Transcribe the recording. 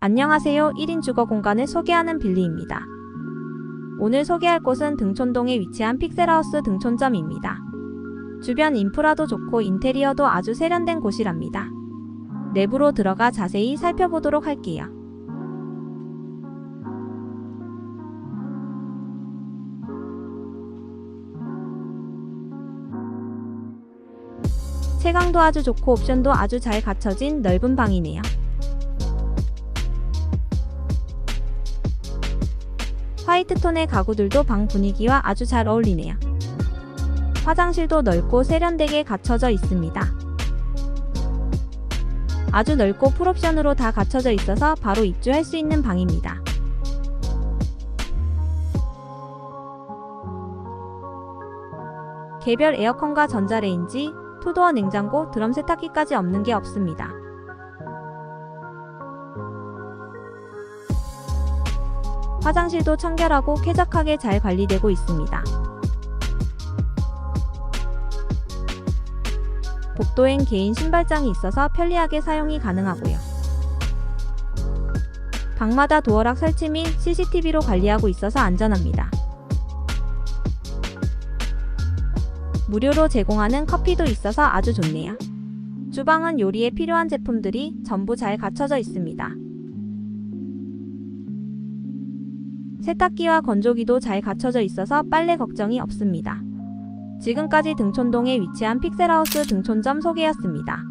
안녕하세요. 1인 주거 공간을 소개하는 빌리입니다. 오늘 소개할 곳은 등촌동에 위치한 픽셀하우스 등촌점입니다. 주변 인프라도 좋고 인테리어도 아주 세련된 곳이랍니다. 내부로 들어가 자세히 살펴보도록 할게요. 채광도 아주 좋고 옵션도 아주 잘 갖춰진 넓은 방이네요. 화이트 톤의 가구들도 방 분위기와 아주 잘 어울리네요. 화장실도 넓고 세련되게 갖춰져 있습니다. 아주 넓고 풀옵션으로 다 갖춰져 있어서 바로 입주할 수 있는 방입니다. 개별 에어컨과 전자레인지, 투도어 냉장고, 드럼 세탁기까지 없는 게 없습니다. 화장실도 청결하고 쾌적하게 잘 관리되고 있습니다. 복도엔 개인 신발장이 있어서 편리하게 사용이 가능하고요. 방마다 도어락 설치 및 CCTV로 관리하고 있어서 안전합니다. 무료로 제공하는 커피도 있어서 아주 좋네요. 주방은 요리에 필요한 제품들이 전부 잘 갖춰져 있습니다. 세탁기와 건조기도 잘 갖춰져 있어서 빨래 걱정이 없습니다. 지금까지 등촌동에 위치한 픽셀하우스 등촌점 소개였습니다.